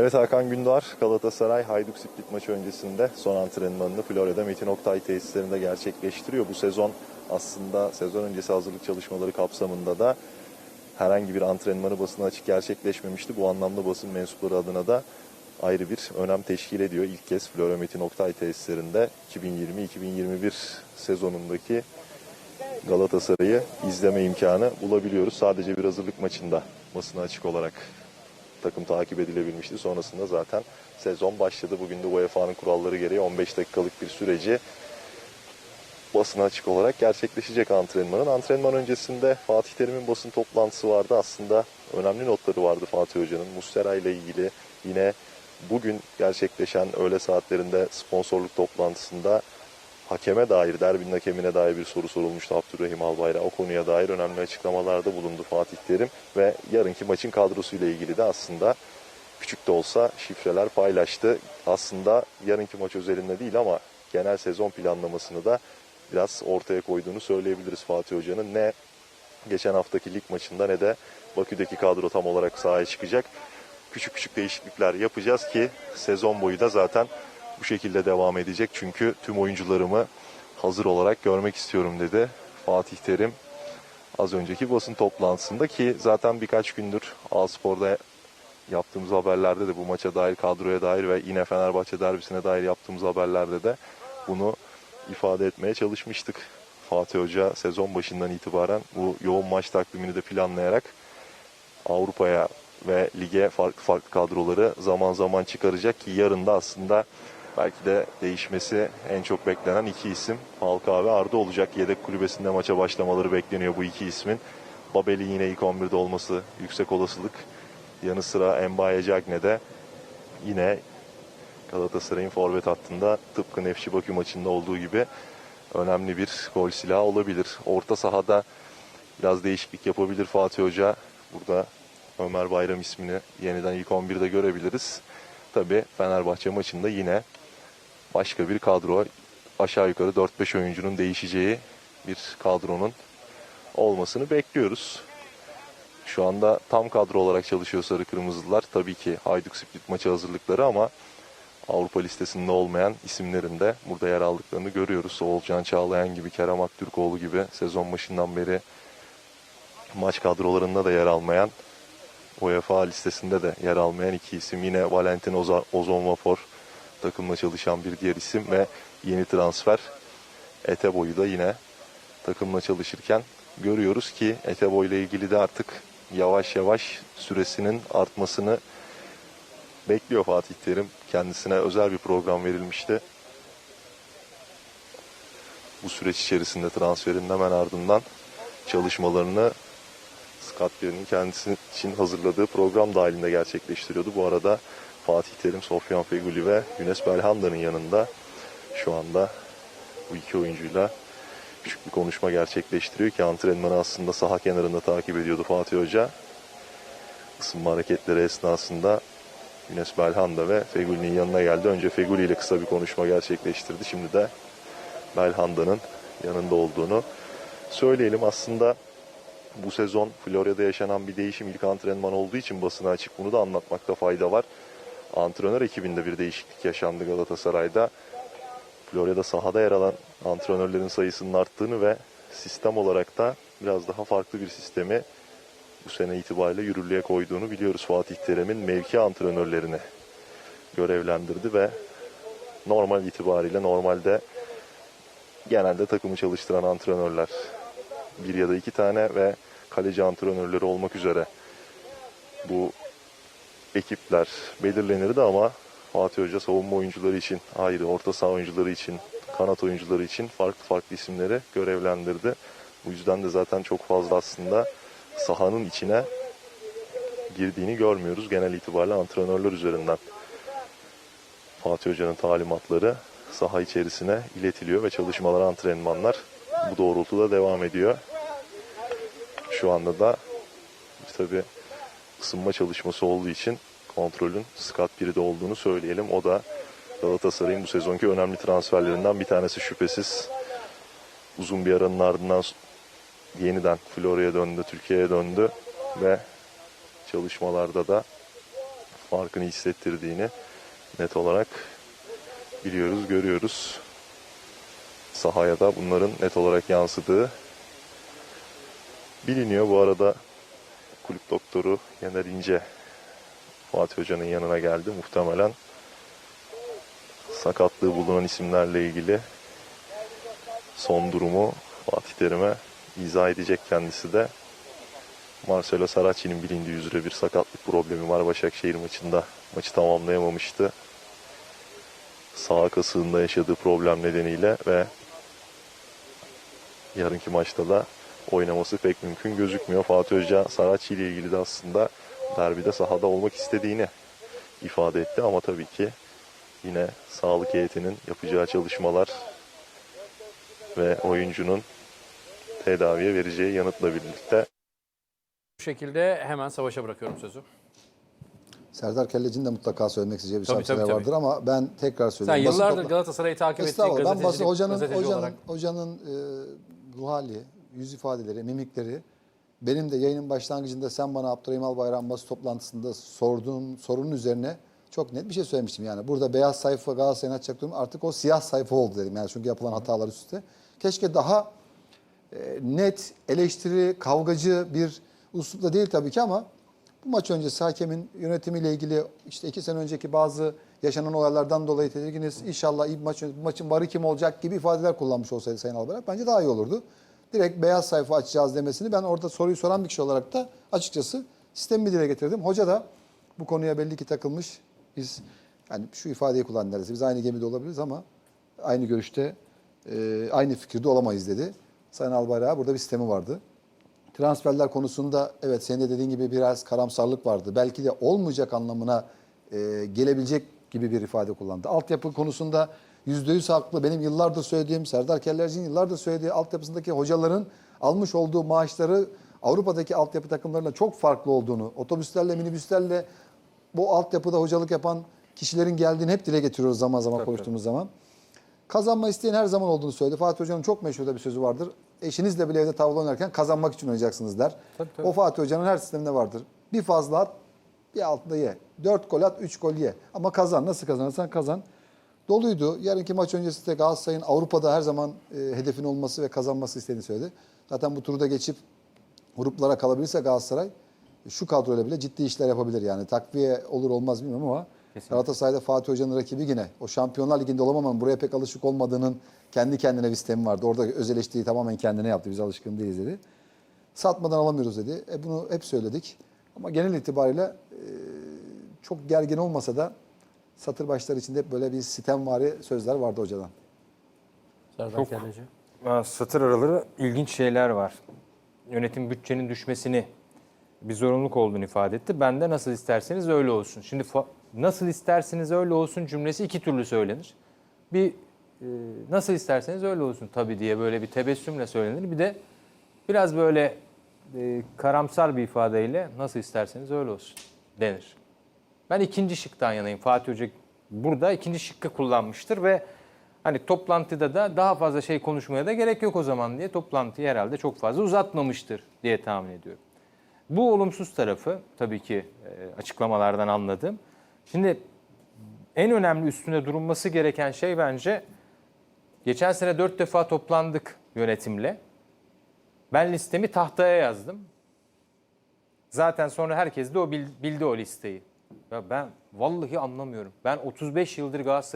Evet Hakan Gündar, Galatasaray Hayduk Split maçı öncesinde son antrenmanını Florya'da Metin Oktay tesislerinde gerçekleştiriyor. Bu sezon aslında sezon öncesi hazırlık çalışmaları kapsamında da herhangi bir antrenmanı basına açık gerçekleşmemişti. Bu anlamda basın mensupları adına da ayrı bir önem teşkil ediyor. İlk kez Florya Metin Oktay tesislerinde 2020-2021 sezonundaki Galatasaray'ı izleme imkanı bulabiliyoruz. Sadece bir hazırlık maçında basına açık olarak takım takip edilebilmişti. Sonrasında zaten sezon başladı. Bugün de UEFA'nın kuralları gereği 15 dakikalık bir süreci basına açık olarak gerçekleşecek antrenmanın. Antrenman öncesinde Fatih Terim'in basın toplantısı vardı. Aslında önemli notları vardı Fatih Hoca'nın. Mustera ile ilgili yine bugün gerçekleşen öğle saatlerinde sponsorluk toplantısında hakeme dair, derbinin hakemine dair bir soru sorulmuştu Abdurrahim Albayrak. O konuya dair önemli açıklamalarda bulundu Fatih Terim ve yarınki maçın kadrosuyla ilgili de aslında küçük de olsa şifreler paylaştı. Aslında yarınki maç özelinde değil ama genel sezon planlamasını da biraz ortaya koyduğunu söyleyebiliriz Fatih Hoca'nın. Ne geçen haftaki lig maçında ne de Bakü'deki kadro tam olarak sahaya çıkacak. Küçük küçük değişiklikler yapacağız ki sezon boyu da zaten bu şekilde devam edecek. Çünkü tüm oyuncularımı hazır olarak görmek istiyorum dedi Fatih Terim. Az önceki basın toplantısında ki zaten birkaç gündür A-Spor'da yaptığımız haberlerde de bu maça dair, kadroya dair ve yine Fenerbahçe derbisine dair yaptığımız haberlerde de bunu ifade etmeye çalışmıştık. Fatih Hoca sezon başından itibaren bu yoğun maç takvimini de planlayarak Avrupa'ya ve lige farklı farklı kadroları zaman zaman çıkaracak ki yarın da aslında belki de değişmesi en çok beklenen iki isim Falcao ve Arda olacak. Yedek kulübesinde maça başlamaları bekleniyor bu iki ismin. Babeli yine ilk 11'de olması yüksek olasılık. Yanı sıra Mbaye Cagne de yine Galatasaray'ın forvet hattında tıpkı Nefçi Bakü maçında olduğu gibi önemli bir gol silahı olabilir. Orta sahada biraz değişiklik yapabilir Fatih Hoca. Burada Ömer Bayram ismini yeniden ilk 11'de görebiliriz. Tabi Fenerbahçe maçında yine başka bir kadro aşağı yukarı 4-5 oyuncunun değişeceği bir kadronun olmasını bekliyoruz. Şu anda tam kadro olarak çalışıyor Sarı Kırmızılar. Tabii ki Hayduk Split maçı hazırlıkları ama Avrupa listesinde olmayan isimlerin de burada yer aldıklarını görüyoruz. Oğulcan Çağlayan gibi, Kerem Aktürkoğlu gibi sezon başından beri maç kadrolarında da yer almayan UEFA listesinde de yer almayan iki isim. Yine Valentin Oza- Ozonvafor takımla çalışan bir diğer isim ve yeni transfer Eteboy'u da yine takımla çalışırken görüyoruz ki Eteboy ile ilgili de artık yavaş yavaş süresinin artmasını bekliyor Fatih Terim. Kendisine özel bir program verilmişti. Bu süreç içerisinde transferin hemen ardından çalışmalarını Scott Bier'in kendisi için hazırladığı program dahilinde gerçekleştiriyordu. Bu arada Fatih Terim, Sofyan Feguli ve Güneş Belhanda'nın yanında şu anda bu iki oyuncuyla küçük bir konuşma gerçekleştiriyor ki antrenmanı aslında saha kenarında takip ediyordu Fatih Hoca. Isınma hareketleri esnasında Güneş Belhanda ve Feguli'nin yanına geldi. Önce Feguli ile kısa bir konuşma gerçekleştirdi. Şimdi de Belhanda'nın yanında olduğunu söyleyelim. Aslında bu sezon Florya'da yaşanan bir değişim ilk antrenman olduğu için basına açık bunu da anlatmakta fayda var. Antrenör ekibinde bir değişiklik yaşandı Galatasaray'da. Florya'da sahada yer alan antrenörlerin sayısının arttığını ve sistem olarak da biraz daha farklı bir sistemi bu sene itibariyle yürürlüğe koyduğunu biliyoruz. Fatih Terim'in mevki antrenörlerini görevlendirdi ve normal itibariyle normalde genelde takımı çalıştıran antrenörler bir ya da iki tane ve kaleci antrenörleri olmak üzere bu ekipler belirlenirdi ama Fatih Hoca savunma oyuncuları için ayrı, orta saha oyuncuları için, kanat oyuncuları için farklı farklı isimleri görevlendirdi. Bu yüzden de zaten çok fazla aslında sahanın içine girdiğini görmüyoruz genel itibariyle antrenörler üzerinden. Fatih Hoca'nın talimatları saha içerisine iletiliyor ve çalışmalar, antrenmanlar bu doğrultuda devam ediyor. Şu anda da tabi ısınma çalışması olduğu için kontrolün Scott Biri'de olduğunu söyleyelim. O da Galatasaray'ın bu sezonki önemli transferlerinden bir tanesi şüphesiz. Uzun bir aranın ardından yeniden Florya'ya döndü, Türkiye'ye döndü ve çalışmalarda da farkını hissettirdiğini net olarak biliyoruz, görüyoruz. Sahaya da bunların net olarak yansıdığı biliniyor. Bu arada kulüp doktoru Yener İnce Fatih Hoca'nın yanına geldi. Muhtemelen sakatlığı bulunan isimlerle ilgili son durumu Fatih Terim'e izah edecek kendisi de. Marcelo Saracchi'nin bilindiği üzere bir sakatlık problemi var Başakşehir maçında. Maçı tamamlayamamıştı. Sağ kasığında yaşadığı problem nedeniyle ve yarınki maçta da oynaması pek mümkün gözükmüyor. Fatih Hoca Saracchi ile ilgili de aslında derbide sahada olmak istediğini ifade etti ama tabii ki yine sağlık heyetinin yapacağı çalışmalar ve oyuncunun tedaviye vereceği yanıtla birlikte Bu şekilde hemen savaşa bırakıyorum sözü. Serdar Kelleci'nin de mutlaka söylemek isteyeceği bir Tabii, şeyler tabii, tabii. vardır ama ben tekrar Sen söyleyeyim. Basın yıllardır Galatasaray'ı takip ettiğin Estağfurullah. Ben basın, gazetecilik, hocanın, gazeteci hocanın, olarak. hocanın e, ruh hali, yüz ifadeleri, mimikleri benim de yayının başlangıcında sen bana Abdurrahim Albayrak basın toplantısında sorduğun sorunun üzerine çok net bir şey söylemiştim. Yani burada beyaz sayfa Galatasaray'ın açacak durum artık o siyah sayfa oldu dedim. Yani çünkü yapılan hatalar üstte. Keşke daha e, net eleştiri, kavgacı bir uslupla değil tabii ki ama bu maç öncesi hakemin yönetimiyle ilgili işte iki sene önceki bazı yaşanan olaylardan dolayı tedirginiz. İnşallah iyi maç, bu maçın barı kim olacak gibi ifadeler kullanmış olsaydı Sayın Albayrak bence daha iyi olurdu. Direkt beyaz sayfa açacağız demesini ben orada soruyu soran bir kişi olarak da açıkçası sistemi dile getirdim. Hoca da bu konuya belli ki takılmış. Biz yani şu ifadeyi kullan. Biz aynı gemide olabiliriz ama aynı görüşte e, aynı fikirde olamayız dedi. Sayın Albayrak'a burada bir sistemi vardı. Transferler konusunda evet senin de dediğin gibi biraz karamsarlık vardı. Belki de olmayacak anlamına e, gelebilecek gibi bir ifade kullandı. Altyapı konusunda yüzde yüz haklı. Benim yıllardır söylediğim, Serdar Kellerci'nin yıllardır söylediği altyapısındaki hocaların almış olduğu maaşları Avrupa'daki altyapı takımlarına çok farklı olduğunu, otobüslerle, minibüslerle bu altyapıda hocalık yapan kişilerin geldiğini hep dile getiriyoruz zaman zaman konuştuğumuz zaman. Kazanma isteyen her zaman olduğunu söyledi. Fatih Hoca'nın çok meşhur da bir sözü vardır. Eşinizle bile evde tavla oynarken kazanmak için oynayacaksınız der. O Fatih Hoca'nın her sisteminde vardır. Bir fazla at, bir altında ye. Dört gol at, üç gol ye. Ama kazan. Nasıl kazanırsan kazan. Doluydu. Yarınki maç öncesi de Galatasaray'ın Avrupa'da her zaman e, hedefin olması ve kazanması istediğini söyledi. Zaten bu turu da geçip gruplara kalabilirse Galatasaray şu kadroyla bile ciddi işler yapabilir. Yani takviye olur olmaz bilmiyorum ama Galatasaray'da Fatih Hoca'nın rakibi yine o Şampiyonlar Ligi'nde olamamanın buraya pek alışık olmadığının kendi kendine bir sistemi vardı. Orada öz eleştiriyi tamamen kendine yaptı. Biz alışkın değiliz dedi. Satmadan alamıyoruz dedi. E bunu hep söyledik. Ama genel itibariyle e, çok gergin olmasa da satır başları içinde hep böyle bir sitemvari sözler vardı hocadan. Serdar Çok- Kelleci. Aa, Satır araları ilginç şeyler var. Yönetim bütçenin düşmesini bir zorunluluk olduğunu ifade etti. Ben de nasıl isterseniz öyle olsun. Şimdi fa- nasıl isterseniz öyle olsun cümlesi iki türlü söylenir. Bir e, nasıl isterseniz öyle olsun tabii diye böyle bir tebessümle söylenir. Bir de biraz böyle e, karamsar bir ifadeyle nasıl isterseniz öyle olsun denir. Ben ikinci şıktan yanayım. Fatih Hoca burada ikinci şıkkı kullanmıştır ve hani toplantıda da daha fazla şey konuşmaya da gerek yok o zaman diye toplantıyı herhalde çok fazla uzatmamıştır diye tahmin ediyorum. Bu olumsuz tarafı tabii ki e, açıklamalardan anladım. Şimdi en önemli üstüne durulması gereken şey bence geçen sene dört defa toplandık yönetimle. Ben listemi tahtaya yazdım. Zaten sonra herkes de o bil- bildi o listeyi. Ya ben vallahi anlamıyorum. Ben 35 yıldır Galatasaray